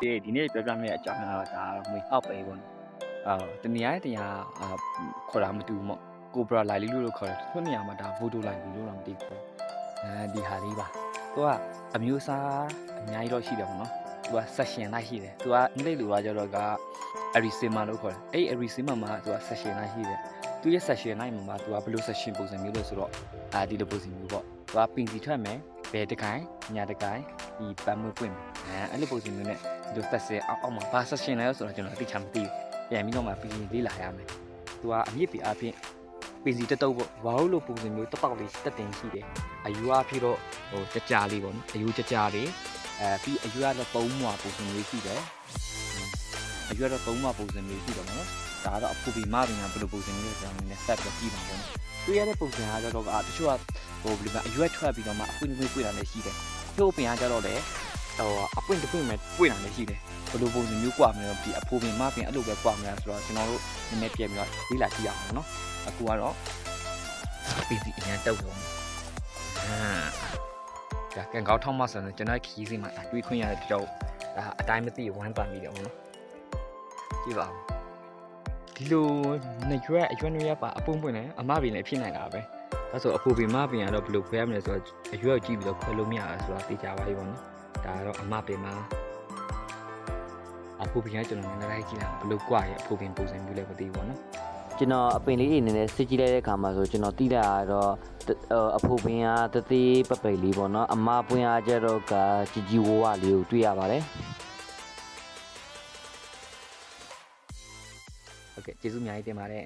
ဒီဒီနေ့ပြောပြမယ့်အကြောင်းကတော့ဒါငွေအောက်ပဲပေါ့နော်အာတနေရာတနေရာအာခေါ်တာမတူဘူးပေါ့ကိုဘရာလိုက်လေးလို့ခေါ်တယ်သူနေရာမှာဒါဗိုဒိုလိုက်လေးလို့တော့မသိဘူးအဲဒီဟာလေးပါသူကအမျိုးအစားအများကြီးတော့ရှိတယ်ပေါ့နော်သူက session လိုက်ရှိတယ်သူကအင်္ဂလိပ်လိုကကျတော့က Arisema လို့ခေါ်တယ်အဲ့ Arisema မှာသူက session လိုက်ရှိတယ်သူရဲ့ session လိုက်မှာသူကဘယ်လို session ပုံစံမျိုးလဲဆိုတော့အာဒီလိုပုံစံမျိုးပေါ့သူကပင်စီထွက်မယ်ဘယ်တကိုင်းညာတကိုင်း ဒီပန်းမွေးပွင့်မယ်အဲအဲ့လိုပုံစံမျိုးနဲ့ဒီလိုသက်စင်အောက်အောက်မှာဘာဆက်ရှင်လဲဆိုတော့ကျွန်တော်အတိအကျမသိဘူးပြန်ပြီးတော့မှပြီးရင်လေ့လာရမယ်သူကအမြင့်ပြအပြင်ပင်စီတက်တုပ်ပေါ့ဝါဟုတ်လို့ပုံစံမျိုးတက်ပေါက်လေးတက်တင်ရှိတယ်အယူအဖြစ်တော့ဟိုကြကြလေးပေါ့နော်အယူကြကြလေးအဲပြီးအယူကတော့ပုံမွာပုံစံမျိုးရှိတယ်အယူကတော့ပုံမွာပုံစံမျိုးရှိတယ်နော်ဒါကတော့အဖူပီမပင်ကဘယ်လိုပုံစံမျိုးလဲဆိုတော့နည်းနည်းဆက်ပြီးကြည့်ပါဦးနော်တွေ့ရတဲ့ပုံစံကကြတော့အတချို့ကဟိုဘယ်လိုလဲအယူအထွက်ပြီးတော့မှအပွင့်ပွင့်ပွင့်တာလည်းရှိတယ် ချို့ပင်ကကြတော့လေဟိုအပွင့်တစ်ပွင့်ပဲပွင့်တာလည်းရှိတယ်ဘယ်လိုပုံစံမျိုးကွာမလဲဒီအဖိုးပင်မပင်အဲ့လိုပဲကွာမလဲဆိုတော့ကျွန်တော်တို့နည်းနည်းပြန်ပြီးတော့လေ့လာကြည့်ရအောင်နော်အခုကတော့ပီစီအရင်တုတ်တော့ဟာကံကောက်ထောက်မှဆိုရင်ကျွန်တော်ခီးစီမှာတွေးခွင့်ရတဲ့တယောက်ဒါအတိုင်းမသိဝမ်းပန်ပြီးတယ်ဘောနော်ကြည့်ပါဦးဒီလိုနှစ်ရွက်အရွက်နှစ်ရွက်ပါအပုံပွင့်လဲအမပင်လည်းဖြစ်နိုင်တာပဲ ဒါဆိုအဖိုးပင်မပင်ကတော့ဘယ်လိုခွဲရမလဲဆိုတော့အရွက်ကိုကြည့်ပြီးတော့ခွဲလို့မရဘူးဆိုတော့သိကြပါပြီပေါ့နော်ဒါကတော့အမပင်မှာ အဖိုးပင်ကကျွန်တော်နည်းနည်းလိုက်ကြည့်တာဘယ်လိုกว่าရဲ့အဖိုးပင်ပုံစံမျိုးလဲမသိဘူးပေါ့နော် ကျွန်တော်အပင်လေးတွေနည်းနည်းစစ်ကြည့်လိုက်တဲ့အခါမှာဆိုကျွန်တော်တိတာကတော့တအဖိုးပင်ကတသေးပပိတ်လေးပေါ့နော်အမပွင့်အားကြတော့ကជីជីဝဝလေးကိုတွေ့ရပါတယ် ဟုတ်ကဲ့ကျေးဇူးအများကြီးတင်ပါတယ်